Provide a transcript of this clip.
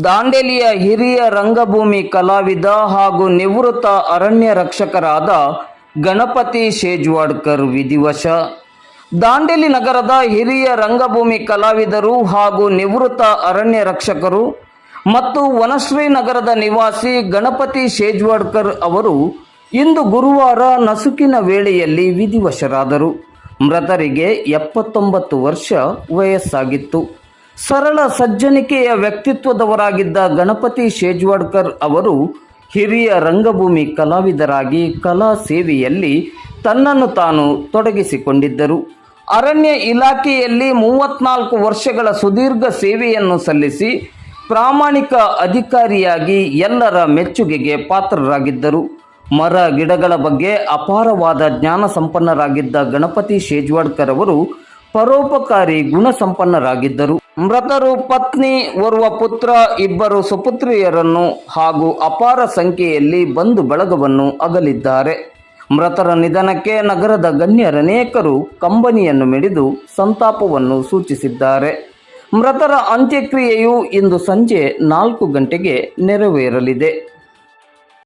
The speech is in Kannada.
ದಾಂಡೇಲಿಯ ಹಿರಿಯ ರಂಗಭೂಮಿ ಕಲಾವಿದ ಹಾಗೂ ನಿವೃತ್ತ ಅರಣ್ಯ ರಕ್ಷಕರಾದ ಗಣಪತಿ ಶೇಜ್ವಾಡ್ಕರ್ ವಿಧಿವಶ. ದಾಂಡೇಲಿ ನಗರದ ಹಿರಿಯ ರಂಗಭೂಮಿ ಕಲಾವಿದರು ಹಾಗೂ ನಿವೃತ್ತ ಅರಣ್ಯ ರಕ್ಷಕರು ಮತ್ತು ವನಶ್ರೀ ನಗರದ ನಿವಾಸಿ ಗಣಪತಿ ಶೇಜ್ವಾಡ್ಕರ್ ಅವರು ಇಂದು ಗುರುವಾರ ನಸುಕಿನ ವೇಳೆಯಲ್ಲಿ ವಿಧಿವಶರಾದರು. ಮೃತರಿಗೆ ಎಪ್ಪತ್ತೊಂಬತ್ತು ವರ್ಷ ವಯಸ್ಸಾಗಿತ್ತು. ಸರಳ ಸಜ್ಜನಿಕೆಯ ವ್ಯಕ್ತಿತ್ವದವರಾಗಿದ್ದ ಗಣಪತಿ ಶೇಜ್ವಾಡ್ಕರ್ ಅವರು ಹಿರಿಯ ರಂಗಭೂಮಿ ಕಲಾವಿದರಾಗಿ ಕಲಾ ಸೇವೆಯಲ್ಲಿ ತನ್ನನ್ನು ತಾನು ತೊಡಗಿಸಿಕೊಂಡಿದ್ದರು. ಅರಣ್ಯ ಇಲಾಖೆಯಲ್ಲಿ ಮೂವತ್ನಾಲ್ಕು ವರ್ಷಗಳ ಸುದೀರ್ಘ ಸೇವೆಯನ್ನು ಸಲ್ಲಿಸಿ ಪ್ರಾಮಾಣಿಕ ಅಧಿಕಾರಿಯಾಗಿ ಎಲ್ಲರ ಮೆಚ್ಚುಗೆಗೆ ಪಾತ್ರರಾಗಿದ್ದರು. ಮರ ಗಿಡಗಳ ಬಗ್ಗೆ ಅಪಾರವಾದ ಜ್ಞಾನ ಸಂಪನ್ನರಾಗಿದ್ದ ಗಣಪತಿ ಶೇಜ್ವಾಡ್ಕರ್ ಅವರು ಪರೋಪಕಾರಿ ಗುಣ ಸಂಪನ್ನರಾಗಿದ್ದರು. ಮೃತರು ಪತ್ನಿ ಓರ್ವ ಪುತ್ರ ಇಬ್ಬರು ಸುಪುತ್ರಿಯರನ್ನು ಹಾಗೂ ಅಪಾರ ಸಂಖ್ಯೆಯಲ್ಲಿ ಬಂಧು ಬಳಗವನ್ನು ಅಗಲಿದ್ದಾರೆ. ಮೃತರ ನಿಧನಕ್ಕೆ ನಗರದ ಗಣ್ಯರನೇಕರು ಕಂಬನಿಯನ್ನು ಮಿಡಿದು ಸಂತಾಪವನ್ನು ಸೂಚಿಸಿದ್ದಾರೆ. ಮೃತರ ಅಂತ್ಯಕ್ರಿಯೆಯು ಇಂದು ಸಂಜೆ ನಾಲ್ಕು ಗಂಟೆಗೆ ನೆರವೇರಲಿದೆ.